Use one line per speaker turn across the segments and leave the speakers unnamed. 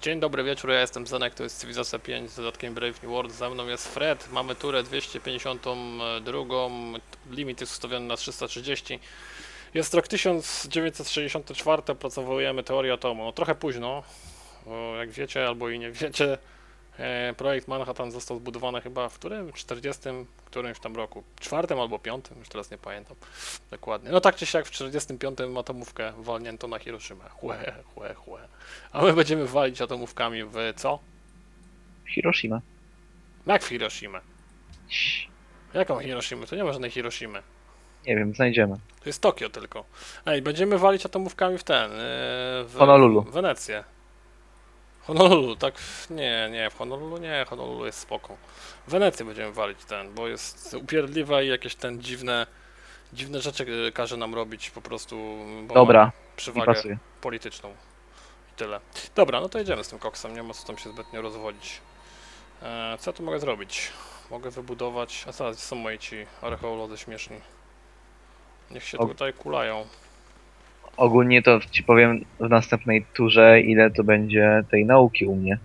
Dzień dobry wieczór, ja jestem Zenek, to jest Cywilizacja 5 z dodatkiem Brave New World, ze mną jest Fred, mamy turę 252, limit jest ustawiony na 330. Jest rok 1964, opracowujemy teorię atomu, no, trochę późno, jak wiecie albo i nie wiecie, projekt Manhattan został zbudowany chyba w którym? 40 którymś tam roku, czwartym albo piątym, już teraz nie pamiętam dokładnie. No tak czy siak w 45 atomówkę walnięto na Hiroshima, chłe, chłe, chłe. A my będziemy walić atomówkami w co?
Hiroshima.
Jak w Hiroshima? Jaką Hiroshimę? To nie ma żadnej Hiroshimy.
Nie wiem, znajdziemy.
To jest Tokio tylko. Ej, będziemy walić atomówkami w ten. Yy, w
Honolulu.
Wenecję. Honolulu, tak? Nie, nie, w Honolulu nie, Honolulu jest spoko. W Wenecji będziemy walić ten, bo jest upierdliwa i jakieś ten dziwne, dziwne rzeczy yy, każe nam robić po prostu.
Dobra, pasuje.
polityczną. I tyle. Dobra, no to jedziemy z tym koksem, nie ma co tam się zbytnio rozwodzić. E, co ja tu mogę zrobić? Mogę wybudować... A co, są moi ci archeolodzy śmieszni. Niech się tutaj kulają.
Ogólnie to ci powiem w następnej turze, ile to będzie tej nauki u mnie.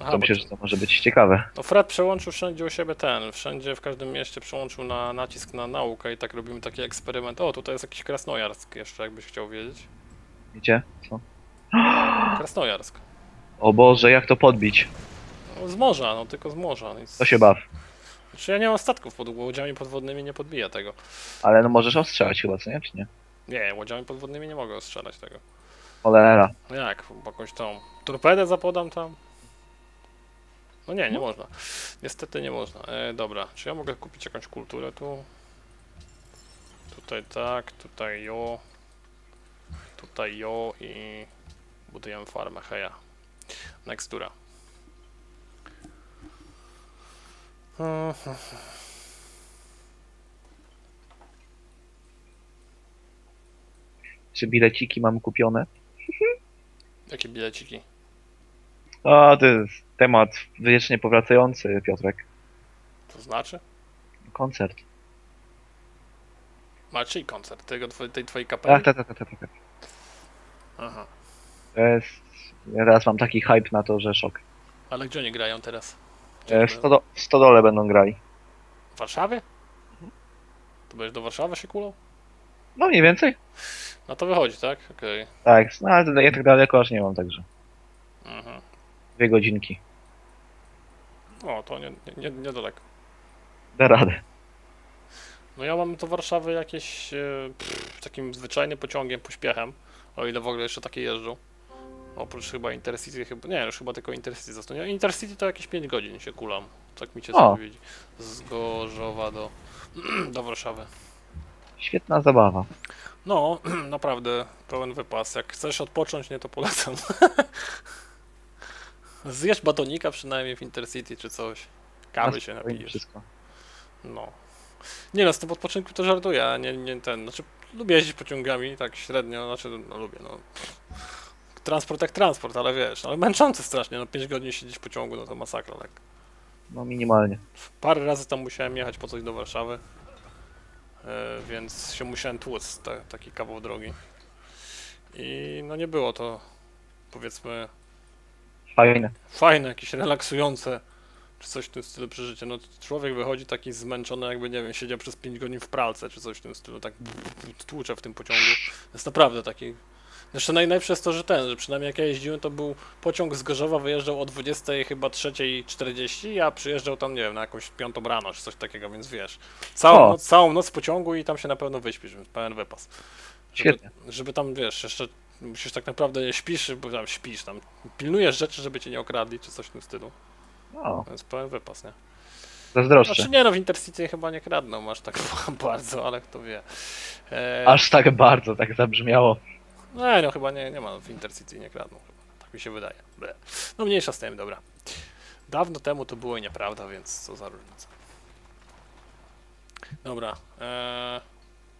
Aha,
To myślę,
to-
że to może być ciekawe.
No Fred przełączył wszędzie u siebie ten, wszędzie w każdym mieście przełączył na nacisk na naukę i tak robimy taki eksperyment. O, tutaj jest jakiś Krasnojarsk jeszcze, jakbyś chciał wiedzieć.
Wiecie? Co?
Krasnojarsk.
O Boże, jak to podbić?
No, z morza, no tylko z morza. Nic...
To się baw.
Znaczy ja nie mam statków pod łodziami podwodnymi, nie podbija tego.
Ale no możesz ostrzelać chyba, co nie? Czy nie?
Nie, łodziami podwodnymi nie mogę strzelać tego.
Cholera.
No jak, jakąś tą torpedę zapodam tam? No nie, nie można. Niestety nie można. E, dobra, czy ja mogę kupić jakąś kulturę tu? Tutaj tak, tutaj jo. Tutaj jo i budujemy farmę, heja. Nextura. Mhm.
Czy bileciki mam kupione?
Jakie bileciki?
O, to jest temat wiecznie powracający, Piotrek.
To znaczy?
Koncert.
Ma czyj koncert? Tego, tej twojej kapeli?
Tak, tak, tak, tak, tak. tak.
Aha.
To jest... Ja teraz mam taki hype na to, że szok.
Ale gdzie oni grają teraz? Gdzie
E, W, stodo w Stodole będą grali.
W Warszawie? To będziesz do Warszawy się kulał?
No mniej więcej.
No to wychodzi, tak? Okej.
Tak, no ale ja tak daleko aż nie mam, także.
Mhm.
Dwie godzinki.
O, to nie, nie, nie, niedaleko.
Da radę.
No ja mam do Warszawy jakieś e, pff, takim zwyczajnym pociągiem, pośpiechem, o ile w ogóle jeszcze takie jeżdżą. Oprócz chyba Intercity, chyba, nie, już chyba tylko Intercity. Nie, Intercity to jakieś 5 godzin się kulam, tak mi się widzi. Z Gorzowa do, do Warszawy.
Świetna zabawa.
No, naprawdę pełen wypas. Jak chcesz odpocząć, nie to polecam. Zjesz batonika przynajmniej w Intercity czy coś. Kawy się napijesz. No. Nie no, z tym odpoczynku to żartuję, a nie, nie ten. Znaczy, lubię jeździć pociągami, tak średnio, znaczy, no lubię, no. Transport jak transport, ale wiesz, ale męczący strasznie, no 5 godzin siedzieć w pociągu, no to masakra, tak.
No minimalnie.
Parę razy tam musiałem jechać po coś do Warszawy, więc się musiałem tłuc ta, taki kawał drogi. I no nie było to, powiedzmy,
Fajne.
fajne, jakieś relaksujące, czy coś w tym stylu przeżycie. No człowiek wychodzi taki zmęczony, jakby, nie wiem, siedział przez 5 godzin w pralce, czy coś w tym stylu, tak tłucze w tym pociągu. Jest naprawdę taki... Jeszcze najlepsze jest to, że ten, że przynajmniej jak ja jeździłem, to był pociąg z Gorzowa wyjeżdżał o 20 chyba 3.40, a przyjeżdżał tam, nie wiem, na jakąś piątą rano, czy coś takiego, więc wiesz, całą, noc, całą noc w pociągu i tam się na pewno wyśpisz, więc pełen wypas. Żeby,
Świetnie.
żeby tam, wiesz, jeszcze musisz tak naprawdę śpisz, bo tam śpisz, tam pilnujesz rzeczy, żeby cię nie okradli, czy coś w tym stylu.
No,
Więc pełen wypas, nie?
zazdroszczę.
Znaczy nie no, w Intercity chyba nie kradną, masz tak bardzo, ale kto wie. E,
Aż tak bardzo tak zabrzmiało.
No, no chyba nie, nie ma w Intercity, nie kradną chyba, tak mi się wydaje. Ble. No mniejsza z tym, dobra. Dawno temu to było i nieprawda, więc co za różnica. Dobra, e,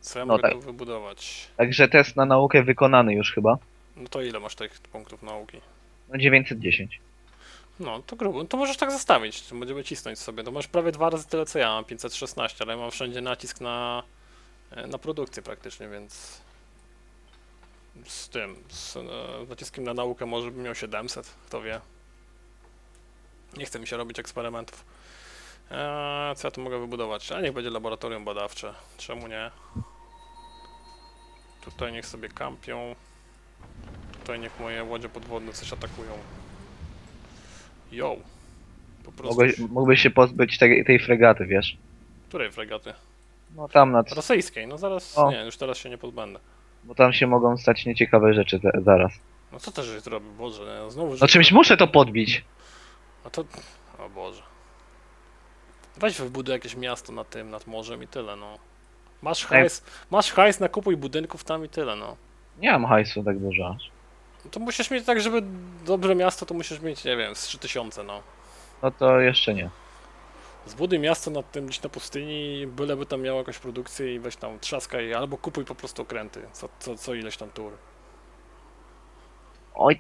co ja
No
mogę
tak.
tu wybudować?
Także test na naukę wykonany już chyba.
No to ile masz tych punktów nauki?
No 910.
No, to grubo. To możesz tak zostawić, będziemy cisnąć sobie. To masz prawie dwa razy tyle co ja, mam 516, ale ja mam wszędzie nacisk na, e, na produkcję praktycznie, więc z tym, z e, naciskiem na naukę może bym miał 700, kto wie. Nie chce mi się robić eksperymentów. Eee, co ja tu mogę wybudować? A niech będzie laboratorium badawcze. Czemu nie? Tutaj niech sobie kampią. Tutaj niech moje łodzie podwodne coś atakują. Yo! Po prostu.
Mógłbyś się pozbyć tej, tej fregaty, wiesz?
Której fregaty?
No tam nad...
Rosyjskiej, no zaraz.
O.
Nie, już teraz się nie pozbędę.
Bo tam się mogą stać nieciekawe rzeczy te, zaraz.
No co też zrobił? Boże, no, znowu.
No czymś muszę to podbić.
No to. O Boże. Weź wybuduj jakieś miasto nad tym, nad morzem i tyle, no. Masz hajs, masz hajs, nakupuj budynków tam i tyle, no.
Nie mam hajsu tak dużo.
No To musisz mieć tak, żeby dobre miasto, to musisz mieć, nie wiem, z 3000, no.
No to jeszcze nie.
Zbuduj miasto nad tym gdzieś na pustyni, byleby tam miało jakąś produkcję i weź tam trzaskaj, albo kupuj po prostu okręty, co, co, co ileś tam tur.
Oj,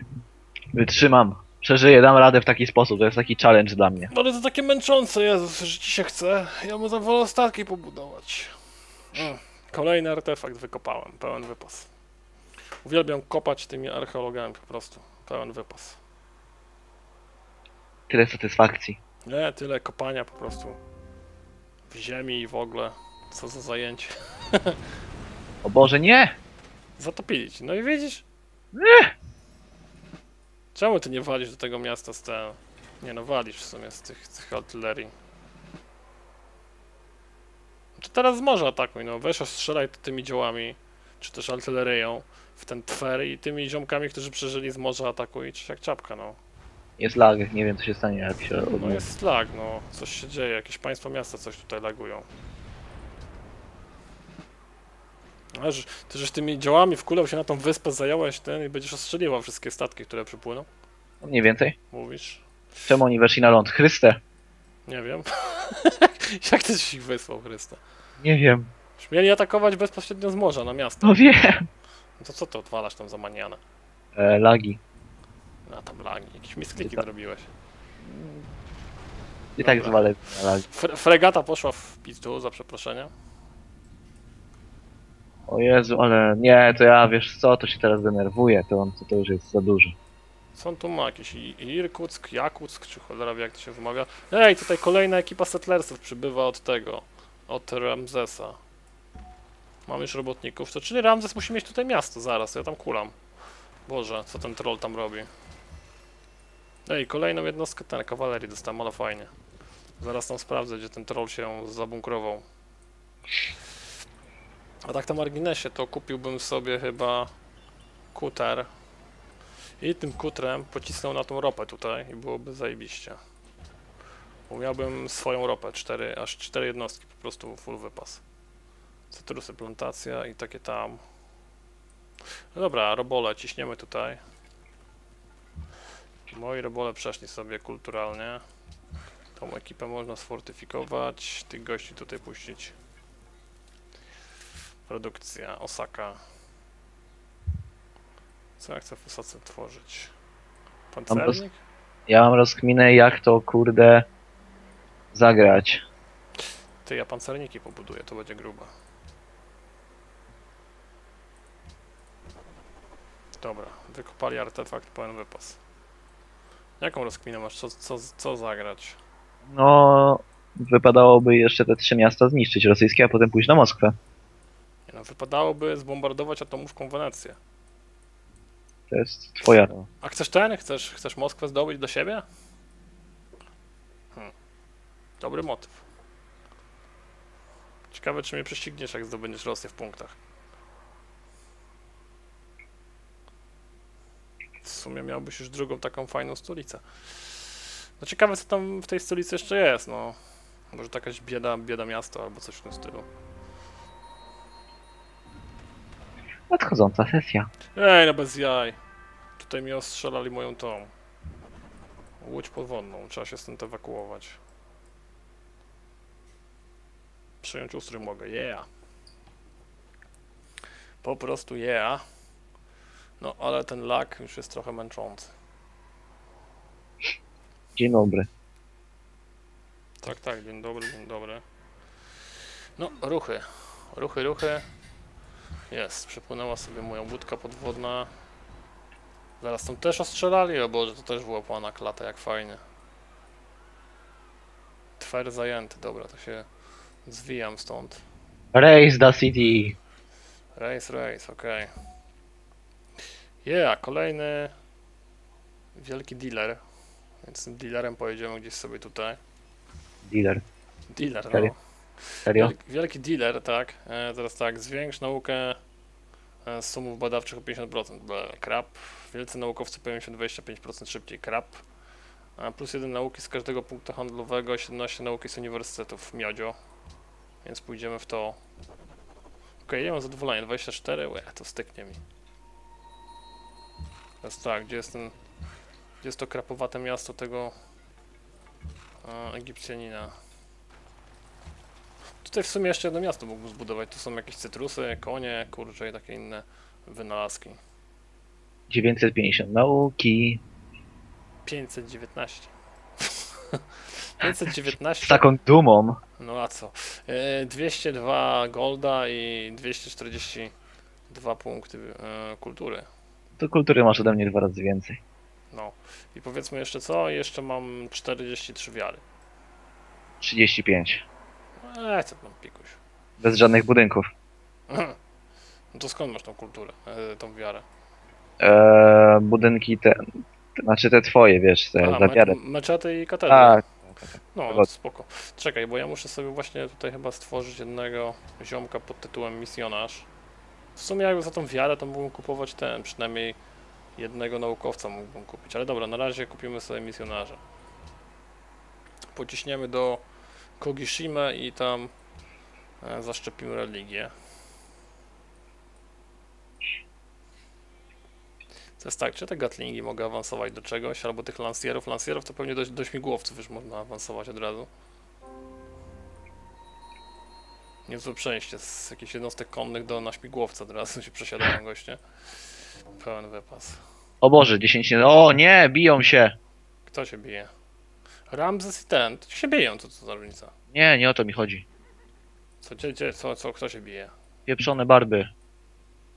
wytrzymam. Przeżyję, dam radę w taki sposób. To jest taki challenge dla mnie.
No ale to takie męczące, Jezus, że ci się chce. Ja mu tam wolę statki pobudować. Mm. Kolejny artefakt wykopałem, pełen wypas. Uwielbiam kopać tymi archeologami po prostu, pełen wypas.
Tyle satysfakcji.
Nie, tyle kopania po prostu. W ziemi i w ogóle. Co za zajęcie.
O Boże, nie!
Zatopili ci, no i widzisz?
Nie!
Czemu ty nie walisz do tego miasta z te... Nie no, walisz w sumie z tych, z tych artylerii. Czy teraz z morza atakuj, no weź ostrzelaj to tymi działami, czy też artylerią w ten twer i tymi ziomkami, którzy przeżyli z morza atakuj, czy jak czapka, no.
Jest lag, nie wiem co się stanie jak się
No
odnowi.
jest lag, no. Coś się dzieje, jakieś państwa miasta coś tutaj lagują. Aż, ty żeś tymi działami wkulał się na tą wyspę, zająłeś ten i będziesz ostrzeliwał wszystkie statki, które przypłyną?
Mniej więcej.
Mówisz?
Czemu oni weszli na ląd? Chryste!
Nie wiem. Jak ty ich wysłał, Chryste?
Nie wiem.
Mieli atakować bezpośrednio z morza na miasto.
No wiem!
No to co ty odwalasz tam za manianę?
E, lagi.
A tam lagi, jakieś miskliki
tak.
zrobiłeś.
I tak zwalę na lagi.
Fre fregata poszła w pizdu, za przeproszenia.
O Jezu, ale nie, to ja wiesz co, to się teraz denerwuję, to, to, to już jest za dużo.
On tu ma? Jakiś I- Irkuck, Jakuck, czy cholera wie jak to się wymawia. Ej, tutaj kolejna ekipa settlersów przybywa od tego, od Ramzesa. Mam już robotników, to czyli Ramzes musi mieć tutaj miasto zaraz, ja tam kulam. Boże, co ten troll tam robi. Ej, kolejną jednostkę ten kawalerii dostałem, ale fajnie. Zaraz tam sprawdzę, gdzie ten troll się zabunkrował. A tak na marginesie, to kupiłbym sobie chyba kuter. I tym kutrem pocisnął na tą ropę tutaj i byłoby zajebiście. Bo miałbym swoją ropę, cztery, aż cztery jednostki, po prostu full wypas. Cytrusy, plantacja i takie tam. No dobra, robole ciśniemy tutaj. Moi robole przeszli sobie kulturalnie. Tą ekipę można sfortyfikować, tych gości tutaj puścić. Produkcja, Osaka. Co ja chcę w Osace tworzyć? Pancernik?
Ja mam rozkminę jak to kurde zagrać.
Ty, ja pancerniki pobuduję, to będzie gruba. Dobra, wykopali artefakt, pełen wypas. Jaką rozkminę masz? Co, co, co zagrać?
No, wypadałoby jeszcze te trzy miasta zniszczyć rosyjskie, a potem pójść na Moskwę.
Nie no, wypadałoby zbombardować atomówką Wenecję.
To jest twoja.
A chcesz ten? Chcesz, chcesz Moskwę zdobyć do siebie? Hmm. Dobry motyw. Ciekawe, czy mnie prześcigniesz, jak zdobędziesz Rosję w punktach. W sumie miałbyś już drugą taką fajną stolicę. No ciekawe, co tam w tej stolicy jeszcze jest, no. Może to jakaś bieda, bieda miasto albo coś w tym stylu.
Nadchodząca sesja.
Ej, no bez jaj. Tutaj mi ostrzelali moją tą łódź podwodną. Trzeba się stąd ewakuować. Przyjąć ustrój mogę. Yeah. Po prostu yeah. No, ale ten lag już jest trochę męczący.
Dzień dobry.
Tak, tak, dzień dobry, dzień dobry. No, ruchy. Ruchy, ruchy. Jest, przepłynęła sobie moja łódka podwodna. Zaraz tam też ostrzelali, o Boże, to też wyłapana klata, jak fajnie. Twer zajęty, dobra, to się zwijam stąd.
Race the city.
Race, race, okej. Yeah, kolejny wielki dealer. Więc tym dealerem pojedziemy gdzieś sobie tutaj.
Dealer.
Dealer, no.
Serio? Serio?
Wielki, wielki dealer, tak. E, teraz tak, zwiększ naukę e, sumów badawczych o 50%. Ble, krap. Wielcy naukowcy pojawią się 25% szybciej. Krap. A plus jeden nauki z każdego punktu handlowego, 17 nauki z uniwersytetów. Miodzio. Więc pójdziemy w to. Okej, ja mam zadowolenie. 24, łe, to styknie mi. Teraz tak, gdzie jest ten... Gdzie jest to krapowate miasto tego e, Egipcjanina? Tutaj w sumie jeszcze jedno miasto mógłbym zbudować. Tu są jakieś cytrusy, konie, kurcze i takie inne wynalazki.
950 nauki.
519.
Z
519.
taką dumą.
No a co? E, 202 golda i 242 punkty e, kultury.
To kultury masz ode mnie dwa razy więcej.
No. I powiedzmy jeszcze co? Jeszcze mam 43 wiary.
35.
Eee, co tam pikuś.
Bez żadnych budynków.
No to skąd masz tą kulturę, e, tą wiarę?
Eee, budynki te, te, znaczy te twoje, wiesz, te
A,
za
me-
wiarę.
meczety i katedry.
Tak,
No, spoko. Czekaj, bo ja muszę sobie właśnie tutaj chyba stworzyć jednego ziomka pod tytułem misjonarz. W sumie jakby za tą wiarę to mógłbym kupować ten, przynajmniej jednego naukowca mógłbym kupić. Ale dobra, na razie kupimy sobie misjonarza. Pociśniemy do Kogishima i tam e, zaszczepimy religię. To jest tak, czy te gatlingi mogę awansować do czegoś, albo tych lansjerów. Lansjerów to pewnie do, do śmigłowców już można awansować od razu. Niezłe przejście z jakichś jednostek konnych do na śmigłowca od razu się przesiadają goście. Pełen wypas.
O Boże, 10 nie... O nie, biją się!
Kto się bije? Ramzes i ten. To się biją, to co za różnica.
Nie, nie o to mi chodzi.
Co, gdzie, gdzie, co, co, kto się bije?
Pieprzone barby.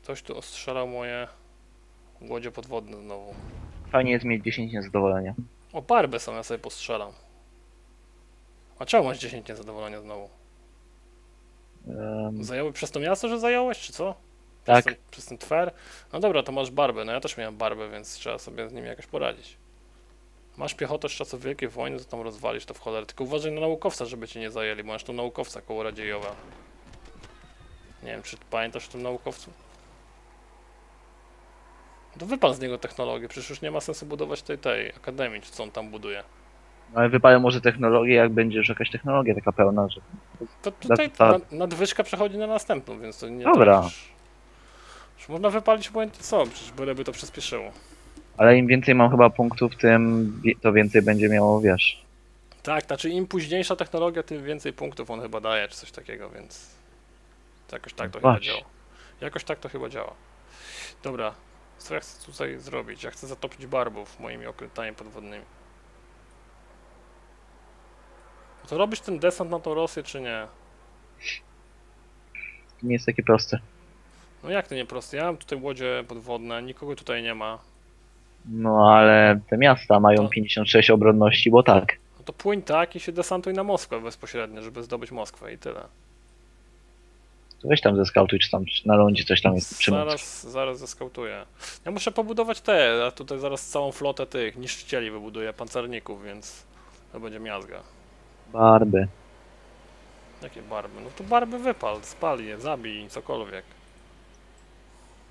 Ktoś tu ostrzelał moje łodzie podwodne znowu.
Fajnie jest mieć 10 niezadowolenia.
O, barby są, ja sobie postrzelam. A czemu masz 10 niezadowolenia znowu?
Ehm,
Zajęły przez to miasto, że zająłeś, czy co?
Tak.
Przez ten, przez ten twer? No dobra, to masz barbę. No ja też miałem barbę, więc trzeba sobie z nimi jakoś poradzić. Masz piechotę z czasów Wielkiej Wojny, to tam rozwalisz to w cholerę. Tylko uważaj na naukowca, żeby cię nie zajęli, bo masz tu naukowca koło Radziejowa. Nie wiem, czy pamiętasz o tym naukowcu? No To wypal z niego technologię, przecież już nie ma sensu budować tej, tej akademii, czy co on tam buduje.
Ale wypalę może technologię, jak będzie już jakaś technologia taka pełna, że...
To tutaj
ta-
nad, nadwyżka przechodzi na następną, więc to nie
Dobra.
Tak, już, już można wypalić obojętnie co, przecież byleby to przyspieszyło.
Ale im więcej mam chyba punktów, tym to więcej będzie miało, wiesz...
Tak, znaczy im późniejsza technologia, tym więcej punktów on chyba daje, czy coś takiego, więc to jakoś tak to chyba
Właśnie.
działa. Jakoś tak to chyba działa. Dobra, co ja chcę tutaj zrobić? Ja chcę zatopić barbów moimi okrętami podwodnymi. To robisz ten desant na tą Rosję, czy nie?
To nie jest takie proste.
No jak to nie proste? Ja mam tutaj łodzie podwodne, nikogo tutaj nie ma.
No ale te miasta mają
To-
56 obronności, bo tak.
No to płyń tak i się desantuj na Moskwę bezpośrednio, żeby zdobyć Moskwę i tyle.
To weź tam zeskautuj, czy tam na lądzie coś tam jest przy mocy.
Zaraz, zaraz zeskautuję. Ja muszę pobudować te, a tutaj zaraz całą flotę tych niszczycieli wybuduję, pancerników, więc to będzie miazga.
Barby.
Jakie barby? No to barby wypal, spal je, zabij, cokolwiek.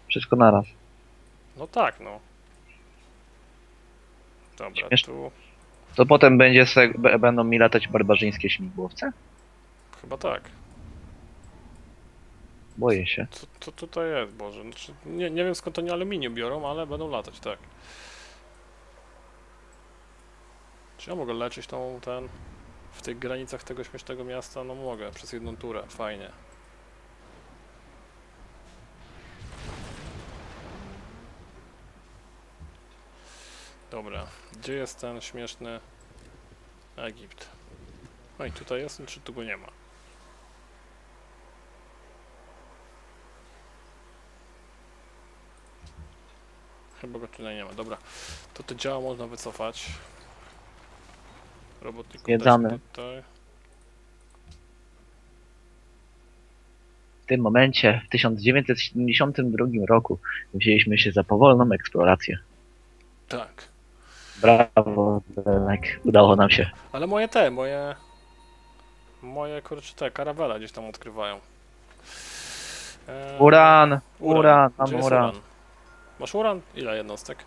Wszystko naraz.
No tak, no. Dobra,
Śmieszne.
tu
To potem będzie se, będą mi latać barbarzyńskie śmigłowce?
chyba tak.
Boję się.
Co, co tutaj jest, Boże? Znaczy, nie, nie wiem skąd oni aluminium biorą, ale będą latać, tak. Czy ja mogę lecieć tą, ten, w tych granicach tego śmiesznego miasta, no mogę, przez jedną turę, fajnie. Dobra, gdzie jest ten śmieszny Egipt? No i tutaj jest, czy tu go nie ma? Chyba go tutaj nie ma, dobra. To to działa można wycofać. Robotników
Zwiedzamy.
tutaj.
W tym momencie, w 1972 roku, wzięliśmy się za powolną eksplorację.
Tak.
Brawo, Benek, udało nam się.
Ale moje te, moje... Moje, kurczę, te karawele gdzieś tam odkrywają. Eee,
Uran, uran, mam uran.
uran? Masz uran? Ile jednostek?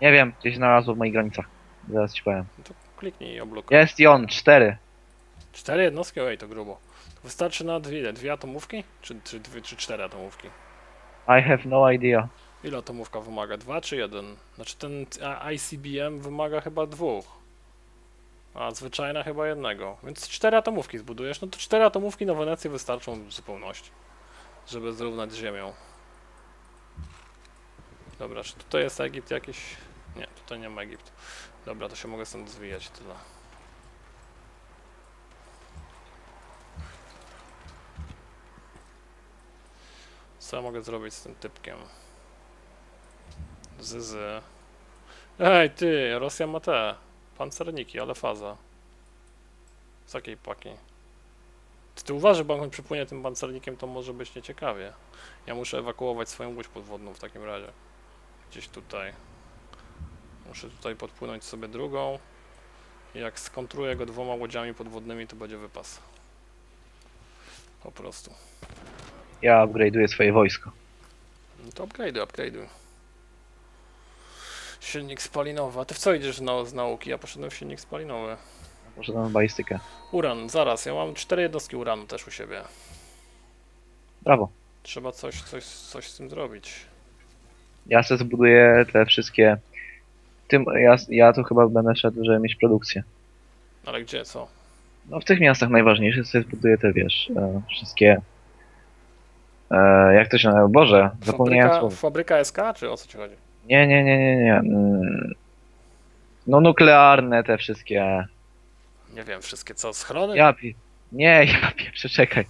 Nie wiem, gdzieś znalazło w moich granicach. Zaraz ci powiem.
To kliknij i oblokuj.
Jest i on, cztery.
Cztery jednostki? Oj, to grubo. Wystarczy na dwie, ile? Dwie atomówki? Czy, czy, dwie, czy cztery atomówki?
I have no idea.
Ile atomówka wymaga? Dwa czy jeden? Znaczy ten ICBM wymaga chyba dwóch. A zwyczajna chyba jednego. Więc cztery atomówki zbudujesz. No to cztery atomówki na Wenecję wystarczą w zupełności. Żeby zrównać z Ziemią. Dobra, czy tutaj jest Egipt jakiś? Nie, tutaj nie ma Egipt. Dobra, to się mogę stąd zwijać tyle. Co ja mogę zrobić z tym typkiem? Zyzy. Ej, ty, Rosja ma te pancerniki, ale faza. Z jakiej paki? Ty, ty uważaj, bo jak on przypłynie tym pancernikiem, to może być nieciekawie. Ja muszę ewakuować swoją łódź podwodną w takim razie. Gdzieś tutaj. Muszę tutaj podpłynąć sobie drugą. Jak skontruję go dwoma łodziami podwodnymi, to będzie wypas. Po prostu.
Ja upgrade'uję swoje wojsko.
No to upgrade'uj, upgrade'uj. Silnik spalinowy. A ty w co idziesz na, z nauki? Ja poszedłem w silnik spalinowy.
Poszedłem w balistykę.
Uran, zaraz. Ja mam cztery jednostki uranu też u siebie.
Brawo.
Trzeba coś, coś, coś z tym zrobić.
Ja sobie zbuduję te wszystkie... Tym, ja, ja tu chyba będę szedł, żeby mieć produkcję.
Ale gdzie, co?
No w tych miastach najważniejszych sobie zbuduję te, wiesz, e, wszystkie... E, jak to się nazywa? Boże, zapomniałem
Fabryka,
słowa.
fabryka SK, czy o co ci chodzi?
Nie, nie, nie, nie, nie. Mm. No nuklearne te wszystkie.
Nie wiem, wszystkie co? Schrony?
Ja pi... Nie, ja pieprzę, czekaj.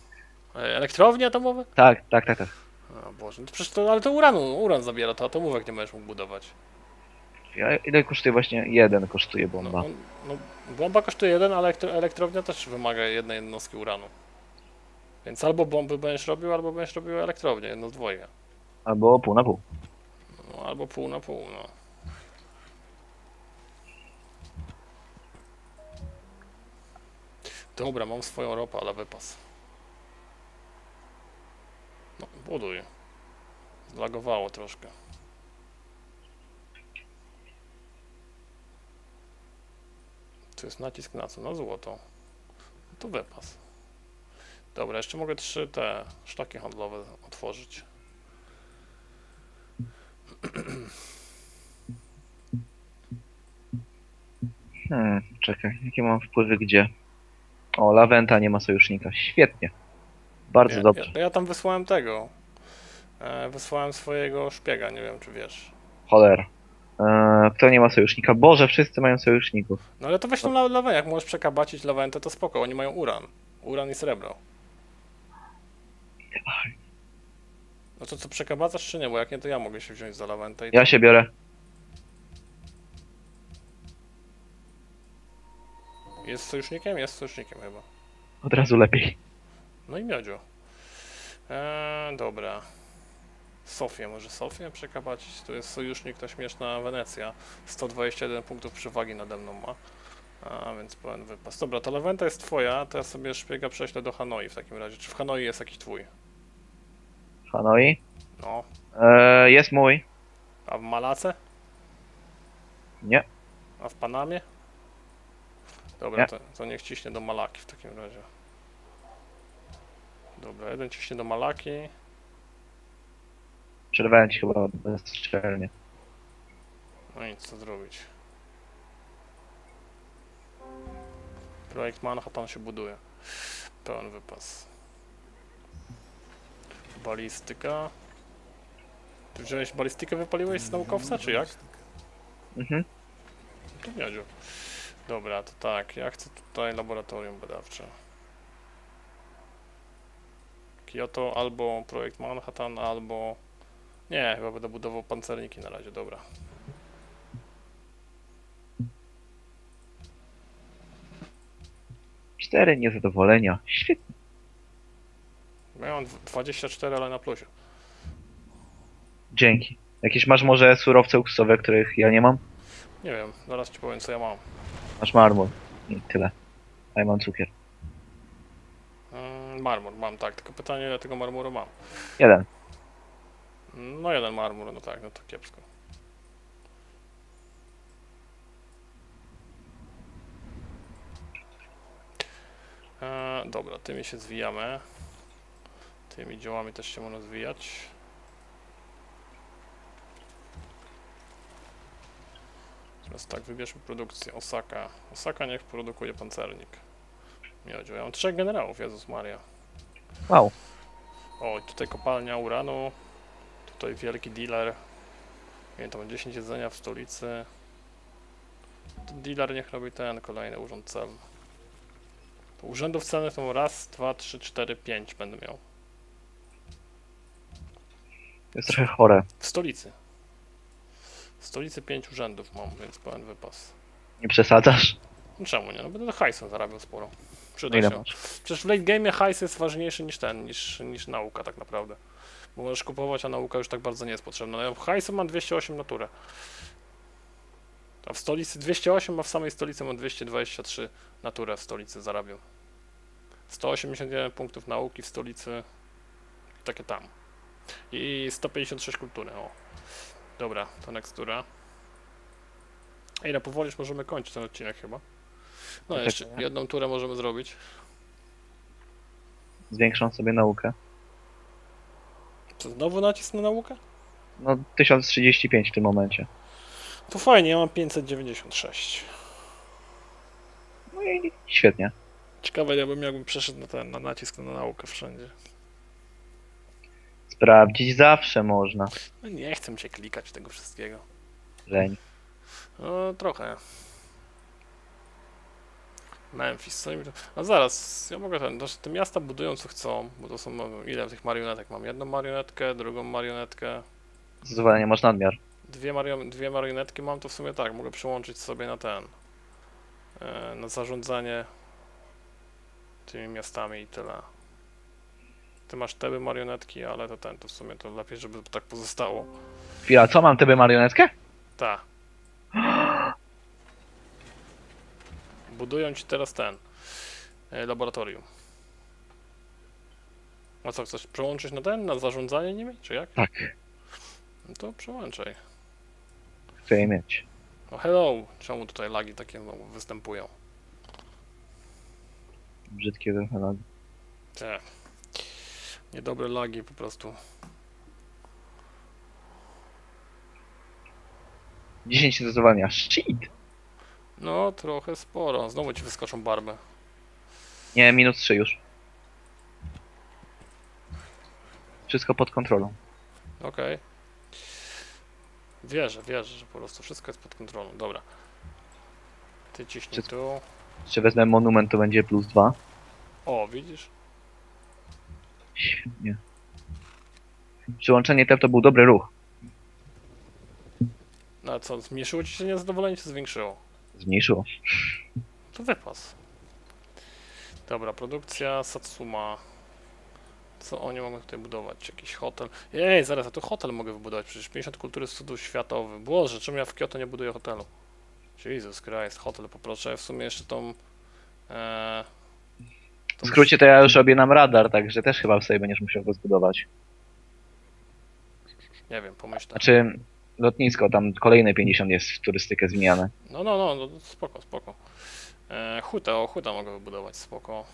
E, Elektrownie atomowe?
Tak, tak, tak, tak.
O Boże, no to przecież to, ale to uranu, uran zabiera, to atomówek nie będziesz mógł budować.
Ile kosztuje właśnie? Jeden kosztuje
No,
bomba.
no, no, bomba kosztuje jeden, ale elektro- elektrownia też wymaga jednej jednostki uranu. Więc albo bomby będziesz robił, albo będziesz robił elektrownię, jedno z dwojga.
Albo pół na pół.
No, albo pół na pół, no. Dobra, mam swoją ropę, ale wypas. No, buduj. Zlagowało troszkę. Tu jest nacisk na co? Na złoto. No to wypas. Dobra, jeszcze mogę trzy te szlaki handlowe otworzyć.
Hmm, czekaj, jakie mam wpływy gdzie? O, Lawenta nie ma sojusznika. Świetnie. Bardzo
ja,
dobrze.
Ja, ja tam wysłałem tego. E, wysłałem swojego szpiega, nie wiem czy wiesz.
Cholera. Eee, kto nie ma sojusznika? Boże, wszyscy mają sojuszników.
No ale to weź tą la- lawę, jak możesz przekabacić lawentę, to spoko, oni mają uran. Uran i srebro. No to co, przekabacasz czy nie? Bo jak nie, to ja mogę się wziąć za lawentę
Ja się biorę.
Jest sojusznikiem? Jest sojusznikiem chyba.
Od razu lepiej.
No i miodzio. Eee, dobra. Sofię, może Sofię przekabacić? Tu jest sojusznik, ta śmieszna Wenecja. 121 punktów przewagi nade mną ma. A, więc pełen wypas. Dobra, ta lawenta jest twoja, to ja sobie szpiega prześlę do Hanoi w takim razie. Czy w Hanoi jest jakiś twój?
Hanoi.
No.
Eee, jest mój.
A w Malace?
Nie.
A w Panamie? Dobra,
Nie.
to, to niech ciśnie do Malaki w takim razie. Dobra, jeden ciśnie do Malaki.
Przerwałem ci chyba bezczelnie.
No nic, co zrobić. Projekt Manhattan się buduje. Pełen wypas. Balistyka. Ty wziąłeś balistykę, wypaliłeś z naukowca, czy jak?
Mhm.
To miodziu. Dobra, to tak, ja chcę tutaj laboratorium badawcze. Kyoto albo projekt Manhattan, albo... Nie, chyba będę budował pancerniki na razie, dobra.
Cztery niezadowolenia. Świetnie.
Miałem 24, ale na plusie.
Dzięki. Jakieś masz może surowce uksowe, których ja nie mam?
Nie wiem, zaraz ci powiem co ja mam.
Masz marmur. I tyle. A ja mam cukier.
Mm, marmur mam, tak, tylko pytanie ile tego marmuru mam.
Jeden.
No jeden marmur, no tak, no to kiepsko. E, dobra, tymi się zwijamy. Tymi działami też się można zwijać. Teraz tak, wybierzmy produkcję. Osaka. Osaka niech produkuje pancernik. Miodzio. Ja mam trzech generałów, Jezus Maria.
Wow.
O, tutaj kopalnia uranu. Tutaj wielki dealer. Nie wiem, to ma 10 jedzenia w stolicy. To dealer niech robi ten kolejny urząd celny. To urzędów celnych to mam raz, dwa, trzy, cztery, pięć będę miał.
Jest trochę chore.
W stolicy. W stolicy pięć urzędów mam, więc pełen wypas.
Nie przesadzasz?
No czemu nie? No będę hajsem zarabiał sporo. Przyda
Ile
się.
masz?
Przecież w late game hajs jest ważniejszy niż ten, niż, niż nauka tak naprawdę. Bo możesz kupować, a nauka już tak bardzo nie jest potrzebna. No hajsu mam 208 naturę. A w stolicy 208, a w samej stolicy mam 223 naturę w stolicy zarabiam. 181 punktów nauki w stolicy. Takie tam. I 156 kultury, o. Dobra, to nextura. Ej, no powoli już możemy kończyć ten odcinek chyba. No
Tak,
jeszcze
tak.
jedną turę możemy zrobić.
Zwiększą sobie naukę.
To znowu nacisk na naukę?
No 1035 w tym momencie.
To fajnie, ja mam 596.
No i świetnie.
Ciekawe, ja bym jakbym przeszedł na ten, na nacisk na naukę wszędzie.
Sprawdzić zawsze można.
No nie chcę się klikać tego wszystkiego.
Leń.
No trochę. Memphis, co mi to... A zaraz, ja mogę ten, znaczy te miasta budują co chcą, bo to są, no, ile tych marionetek mam? Jedną marionetkę, drugą marionetkę,
Zdecydowanie masz nadmiar.
dwie, mario, dwie marionetki mam, to w sumie tak, mogę przyłączyć sobie na ten, e, na zarządzanie tymi miastami i tyle. Ty masz teby marionetki, ale to ten, to w sumie to lepiej, żeby tak pozostało.
Chwila, co mam tebe marionetkę?
Ta. Budują ci teraz ten e, laboratorium. A co, chcesz przełączyć na ten, na zarządzanie nimi, czy jak?
Tak.
No to przełączaj.
Chcę je mieć.
No hello, czemu tutaj lagi takie znowu występują?
Brzydkie trochę lagi.
Te. Niedobre lagi po prostu.
10 zdecydowania. Shit!
No, trochę sporo. Znowu ci wyskoczą barby.
Nie, minus 3 już. Wszystko pod kontrolą.
Okej. Wierzę, wierzę, że po prostu wszystko jest pod kontrolą. Dobra. Ty ciśnij
Wszystko-
tu.
Jeszcze wezmę monument, to będzie plus 2.
O, widzisz?
Świetnie. Przyłączenie TEP to był dobry ruch.
No a co, zmniejszyło ci się niezadowolenie, czy zwiększyło?
Zmniejszyło.
To wypas. Dobra, produkcja Satsuma. Co oni mogą tutaj budować? Jakiś hotel. Ej, zaraz, a tu hotel mogę wybudować. Przecież 50 kultury cudów światowy. Boże, czemu ja w Kyoto nie buduję hotelu? Jesus Christ, hotel poproszę. W sumie jeszcze tą... E,
W
tą
skrócie to ja już robię nam radar, także też chyba sobie będziesz musiał go zbudować.
Nie wiem, pomyślę.
Znaczy, lotnisko, tam kolejne 50 jest w turystykę zmieniane.
No, no, no, no spoko, spoko. E, hutę, o hutę mogę wybudować, spoko.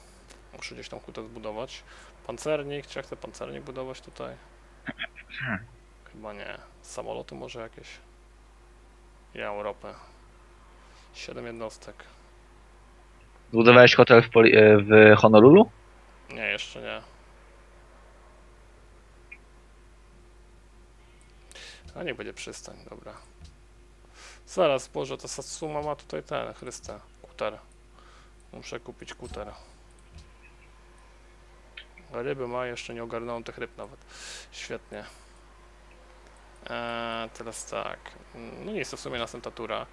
Muszę gdzieś tam hutę zbudować. Pancernik, czy ja chcę pancernik budować tutaj? Chyba nie. Samoloty może jakieś? Ja Europę. Siedem jednostek.
Zbudowałeś hotel w, Poli- e, w Honolulu?
Nie, jeszcze nie. A niech będzie przystań, dobra. Zaraz, Boże, ta Satsuma ma tutaj ten, Chryste, kuter. Muszę kupić kuter. Ryby ma, jeszcze nie ogarnąłem tych ryb nawet. Świetnie. Eee, teraz tak. Mm, No nie jest to w sumie następna tura.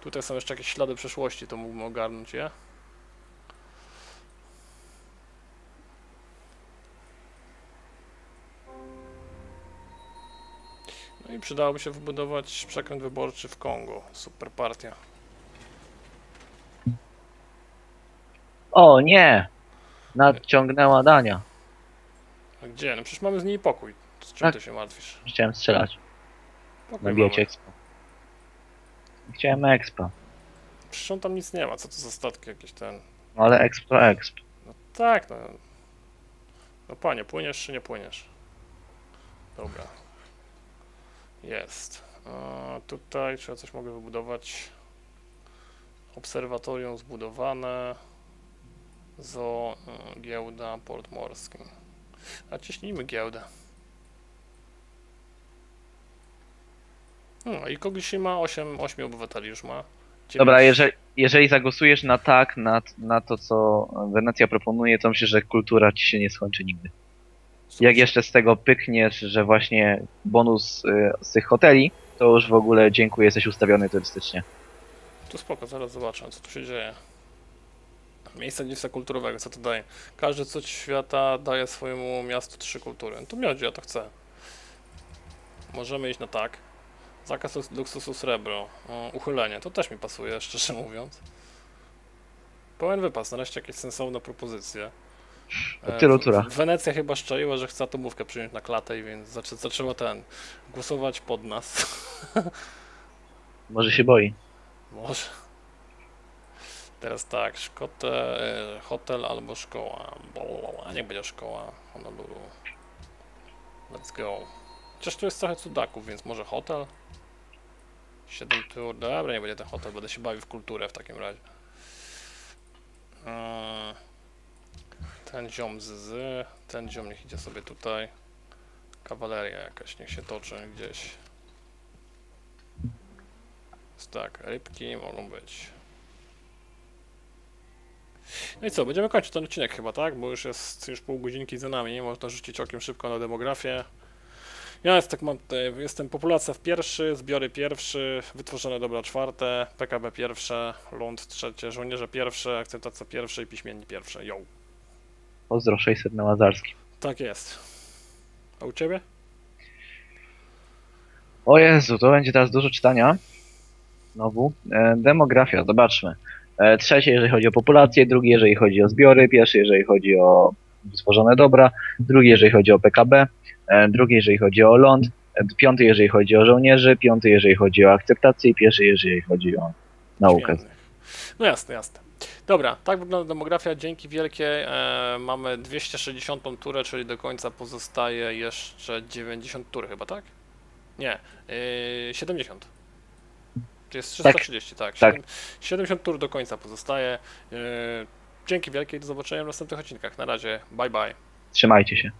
Tutaj są jeszcze jakieś ślady przeszłości, to mógłbym ogarnąć je. Przydałoby się wybudować przekręt wyborczy w Kongo. Super partia.
O nie! Nadciągnęła Dania.
A gdzie? No przecież mamy z niej pokój. Z czym
Tak.
ty się martwisz?
Chciałem strzelać.
Pokój
Nabijać expo. Chciałem expa.
Przecież on tam nic nie ma, co to za statki jakieś ten.
No ale exp to exp.
No tak, no. No panie, płyniesz czy nie płyniesz? Dobra. Jest. A tutaj czy ja coś mogę wybudować? Obserwatorium zbudowane. Zo, y, giełda, port morski. A ciśnijmy giełdę. No i Kogoshima 8, 8 obywateli już ma.
Dobra,
Dziewięć-
jeżeli, jeżeli zagłosujesz na tak, na, na to co Wenecja proponuje, to myślę, że kultura ci się nie skończy nigdy. Jak jeszcze z tego pykniesz, że właśnie bonus y, z tych hoteli, to już w ogóle dziękuję, jesteś ustawiony turystycznie.
To spoko, zaraz zobaczę, co tu się dzieje. Miejsce dziedzictwa kulturowego, co to daje? Każdy cud świata daje swojemu miastu trzy kultury. No to miodzie, ja to chcę. Możemy iść na tak. Zakaz luk- luksusu srebro. Uchylenie, to też mi pasuje, szczerze mówiąc. Pełen wypas, nareszcie jakieś sensowne propozycje. W-
tura.
Wenecja chyba szczaiła, że chce atomówkę przyjąć na klatę, więc zaczę, zaczęła ten, głosować pod nas.
Może się boi.
Może. Teraz tak, szkotę, e, hotel albo szkoła. A niech będzie szkoła Honolulu. Let's go. Chociaż tu jest trochę cudaków, więc może hotel? 7 tur. Dobra, nie będzie ten hotel, będę się bawił w kulturę w takim razie. Eee, Ten ziom z, z, ten ziom niech idzie sobie tutaj. Kawaleria jakaś niech się toczy gdzieś. Więc tak, rybki mogą być. No i co, będziemy kończyć ten odcinek chyba, tak? Bo już jest już pół godzinki za nami, można rzucić okiem szybko na demografię. Ja jest, tak mam, jestem populacja w pierwszy, zbiory pierwszy, wytworzone dobra czwarte, PKB pierwsze, ląd trzecie, żołnierze pierwsze, akceptacja pierwsze i piśmienni pierwsze. Yo.
Pozdro 600 na Łazarski.
Tak jest. A u ciebie?
O Jezu, to będzie teraz dużo czytania. Znowu. E, demografia, zobaczmy. E, trzecie, jeżeli chodzi o populację, drugie, jeżeli chodzi o zbiory, pierwszy, jeżeli chodzi o wytworzone dobra, drugie, jeżeli chodzi o PKB, e, drugie, jeżeli chodzi o ląd, piąty, jeżeli chodzi o żołnierzy, piąty, jeżeli chodzi o akceptację i pierwszy, jeżeli chodzi o naukę.
No jasne, jasne. Dobra, tak wygląda demografia. Dzięki wielkie. E, mamy 260 turę, czyli do końca pozostaje jeszcze 90 tur chyba, tak? Nie, e, 70. To jest 330, tak.
tak.
7, 70 tur do końca pozostaje. E, dzięki wielkie i do zobaczenia w następnych odcinkach. Na razie, bye bye.
Trzymajcie się.